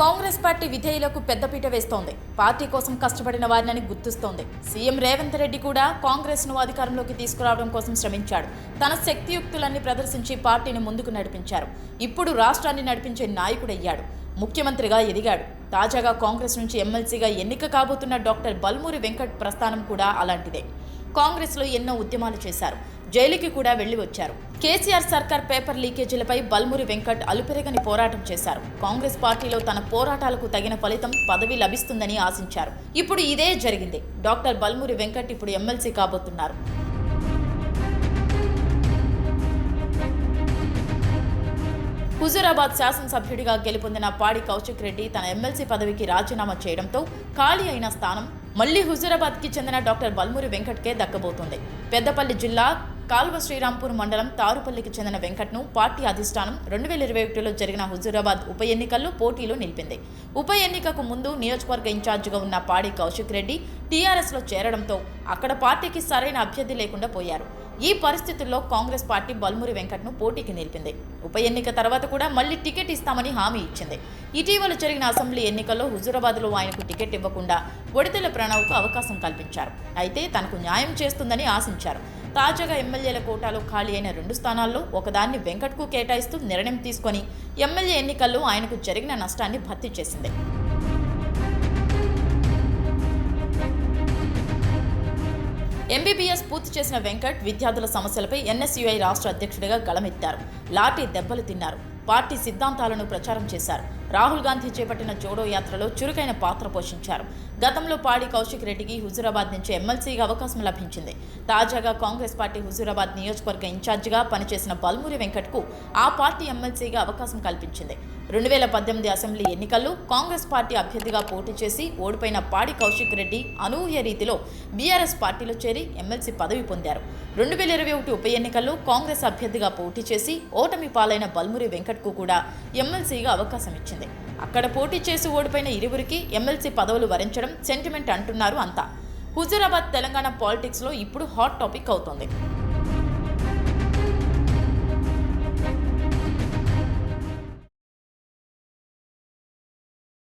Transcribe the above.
Congress party విధేయులకు పెద్దపీట వేస్తోంది. Party కోసం కష్టపడిన వారిని గుర్తిస్తోంది. సీఎం రేవంత్ రెడ్డి కూడా కాంగ్రెస్ను అధికారంలోకి తీసుకురావడం కోసం శ్రమించాడు. తన శక్తియుక్తులన్నీ ప్రదర్శించి పార్టీని ముందుకు నడిపించారు. ఇప్పుడు రాష్ట్రాన్ని నడిపించే నాయకుడయ్యాడు. ముఖ్యమంత్రిగా ఎదిగాడు. తాజాగా కాంగ్రెస్ నుంచి ఎమ్మెల్సీగా ఎన్నిక కాబోతున్న డాక్టర్ బల్మూరి వెంకట్ ప్రస్థానం కూడా అలాంటిదే. కాంగ్రెస్లో ఎన్నో ఉద్యమాలు చేశారు. జైలుకి కూడా వెళ్ళి వచ్చారు కేసీఆర్ సర్కార్ పేపర్ లీకేజీలపై బల్మురి వెంకట్ అలుపెరగని పోరాటం చేశారు. కాంగ్రెస్ పార్టీలో తన పోరాటాలకు తగిన ఫలితం పదవి లభిస్తుందని ఆశించారు. ఇప్పుడు ఇదే జరిగింది. డాక్టర్ బల్మురి వెంకట్ ఇప్పుడు ఎమ్మెల్సీ కాబోతున్నారు. హుజూరాబాద్ శాసనసభ్యుడిగా గెలుపొందిన పాడి కౌశిక్ రెడ్డి తన ఎమ్మెల్సీ పదవికి రాజీనామా చేయడంతో ఖాళీ అయిన స్థానం మళ్ళీ హుజూరాబాద్కి చెందిన డాక్టర్ బల్మూరి వెంకట్కే దక్కబోతుంది. పెద్దపల్లి జిల్లా కాల్వ శ్రీరాంపూర్ మండలం తారుపల్లికి చెందిన వెంకట్ను పార్టీ అధిష్టానం రెండు వేల ఇరవై ఒకటిలో జరిగిన హుజూరాబాద్ ఉప ఎన్నికల్లో పోటీలో నిలిపింది. ఉప ఎన్నికకు ముందు నియోజకవర్గ ఇన్ఛార్జిగా ఉన్న పాడి కౌశిక్ రెడ్డి టీఆర్ఎస్లో చేరడంతో అక్కడ పార్టీకి సరైన అభ్యర్థి లేకుండా పోయారు. ఈ పరిస్థితుల్లో కాంగ్రెస్ పార్టీ బల్మురి వెంకట్ను పోటీకి నిలిపింది. ఉప ఎన్నిక తర్వాత కూడా మళ్ళీ టికెట్ ఇస్తామని హామీ ఇచ్చింది. ఇటీవల జరిగిన అసెంబ్లీ ఎన్నికల్లో హుజూరాబాద్లో ఆయనకు టికెట్ ఇవ్వకుండా ఒడితెల ప్రణవ్కు అవకాశం కల్పించారు. అయితే తనకు న్యాయం చేస్తుందని ఆశించారు. తాజాగా ఎమ్మెల్యేల కోటాలో ఖాళీ అయిన రెండు స్థానాల్లో ఒకదాన్ని వెంకట్కు కేటాయిస్తూ నిర్ణయం తీసుకొని ఎమ్మెల్యే ఎన్నికల్లో ఆయనకు జరిగిన నష్టాన్ని భర్తీ చేసింది. ఎంబీబీఎస్ పూర్తి చేసిన వెంకట్ విద్యార్థుల సమస్యలపై ఎన్ఎస్యుఐ రాష్ట్ర అధ్యక్షుడిగా గళమెత్తారు. లాఠీ దెబ్బలు తిన్నారు. పార్టీ సిద్ధాంతాలను ప్రచారం చేశారు. రాహుల్ గాంధీ చేపట్టిన జోడో యాత్రలో చురుకైన పాత్ర పోషించారు. గతంలో పాడి కౌశిక్ రెడ్డికి హుజూరాబాద్ నుంచి ఎమ్మెల్సీగా అవకాశం లభించింది. తాజాగా కాంగ్రెస్ పార్టీ హుజూరాబాద్ నియోజకవర్గ ఇన్ఛార్జిగా పనిచేసిన బల్మూరి వెంకట్కు ఆ పార్టీ ఎమ్మెల్సీగా అవకాశం కల్పించింది. రెండు వేల పద్దెనిమిది అసెంబ్లీ ఎన్నికల్లో కాంగ్రెస్ పార్టీ అభ్యర్థిగా పోటీ చేసి ఓడిపోయిన పాడి కౌశిక్ రెడ్డి అనూహ్య రీతిలో బీఆర్ఎస్ పార్టీలో చేరి ఎమ్మెల్సీ పదవి పొందారు. రెండు వేల ఇరవై ఒకటి ఉప ఎన్నికల్లో కాంగ్రెస్ అభ్యర్థిగా పోటీ చేసి ఓటమి పాలైన బల్మురి వెంకట్కు కూడా ఎమ్మెల్సీగా అవకాశం ఇచ్చింది. అక్కడ పోటీ చేసి ఓడిపోయిన ఇరువురికి ఎమ్మెల్సీ పదవులు వరించడం సెంటిమెంట్ అంటున్నారు అంతా. హుజూరాబాద్ తెలంగాణ పాలిటిక్స్లో ఇప్పుడు హాట్ టాపిక్ అవుతోంది.